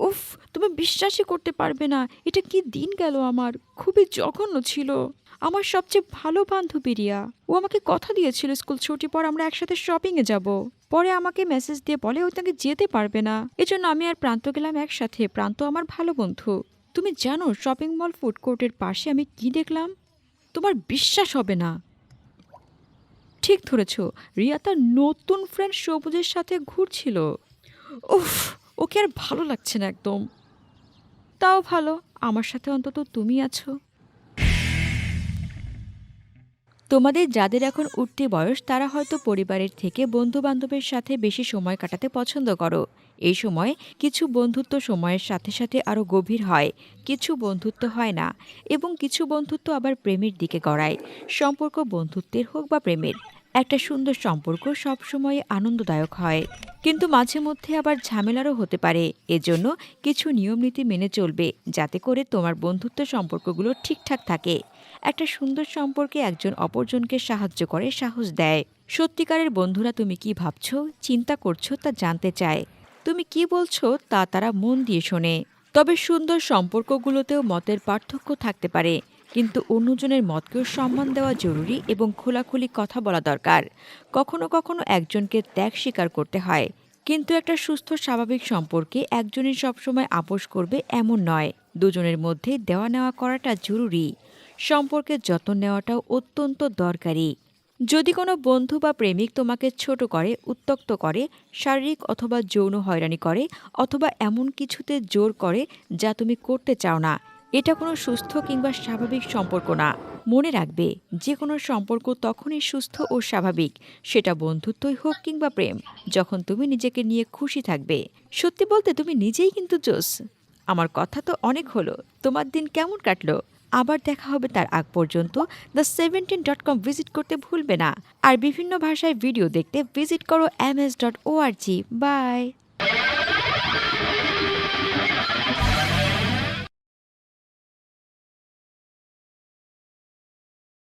উফ, তুমি বিশ্বাসই করতে পারবে না। এটা কি দিন গেল আমার? খুবই জঘন্য ছিল। আমার সবচেয়ে ভালো বান্ধবী রিয়া। ও আমাকে কথা দিয়েছিল স্কুল ছুটি পর আমরা একসাথে শপিংয়ে যাব। পরে আমাকে মেসেজ দিয়ে বলে ও তাকে যেতে পারবে না। এজন্য আমি আর প্রান্ত গেলাম একসাথে। প্রান্ত আমার ভালো বন্ধু। তুমি জানো শপিং মল ফুড কোর্টের পাশে আমি কি দেখলাম? তোমার বিশ্বাস হবে না। ঠিক ধরেছ, রিয়া তার নতুন ফ্রেন্ড সবুজের সাথে ঘুরছিল। উফ ওকে আর ভালো লাগছে না একদম। তাও ভালো, আমার সাথে অন্তত তুমি আছো। তোমাদের যাদের এখন উঠতি বয়স, তারা হয়তো পরিবারের থেকে বন্ধু বান্ধবের সাথে বেশি সময় কাটাতে পছন্দ করো। এই সময় কিছু বন্ধুত্ব সময়ের সাথে সাথে আরও গভীর হয়। কিছু বন্ধুত্ব হয় না, এবং কিছু বন্ধুত্ব আবার প্রেমের দিকে গড়ায়। সম্পর্ক বন্ধুত্বের হোক বা প্রেমের। একটা সুন্দর সম্পর্ক সবসময় আনন্দদায়ক হয়। কিন্তু মাঝে মধ্যে আবার ঝামেলারও হতে পারে। এজন্য কিছু নিয়মনীতি মেনে চলবে, যাতে করে তোমার বন্ধুত্ব সম্পর্কগুলো ঠিকঠাক থাকে। একটা সুন্দর সম্পর্কে একজন অপরজনকে সাহায্য করে সাহস দেয়। সত্যিকারের বন্ধুরা তুমি কি ভাবছ, চিন্তা করছ তা জানতে চায়। তুমি কি বলছো তা তারা মন দিয়ে শোনে। তবে সুন্দর সম্পর্কগুলোতেও মতের পার্থক্য থাকতে পারে। কিন্তু অন্যজনের মতকেও সম্মান দেওয়া জরুরি এবং খোলাখুলি কথা বলা দরকার। কখনো কখনো একজনকে ত্যাগ স্বীকার করতে হয়, কিন্তু একটা সুস্থ, স্বাভাবিক সম্পর্কে একজনই সবসময় আপোষ করবে এমন নয়। দুজনের মধ্যে দেওয়া নেওয়া করাটা জরুরি। সম্পর্কের যত্ন নেওয়াটাও অত্যন্ত দরকারি। যদি কোনো বন্ধু বা প্রেমিক তোমাকে ছোট করে, উত্তক্ত করে, শারীরিক অথবা যৌন হয়রানি করে, অথবা এমন কিছুতে জোর করে যা তুমি করতে চাও না এটা কোনো সুস্থ কিংবা স্বাভাবিক সম্পর্ক না। মনে রাখবে যে কোনো সম্পর্ক তখনই সুস্থ ও স্বাভাবিক, সেটা বন্ধুত্বই হোক কিংবা প্রেম, যখন তুমি নিজেকে নিয়ে খুশি থাকবে। সত্যি বলতে তুমি নিজেই কিন্তু জোস। আমার কথা তো অনেক হলো, তোমার দিন কেমন কাটলো? আবার দেখা হবে তার আগ পর্যন্ত। The seventeen dot com visit করতে ভুলবে না। আর বিভিন্ন ভাষায় ভিডিও দেখতে ভিজিট করো M S dot O R G bye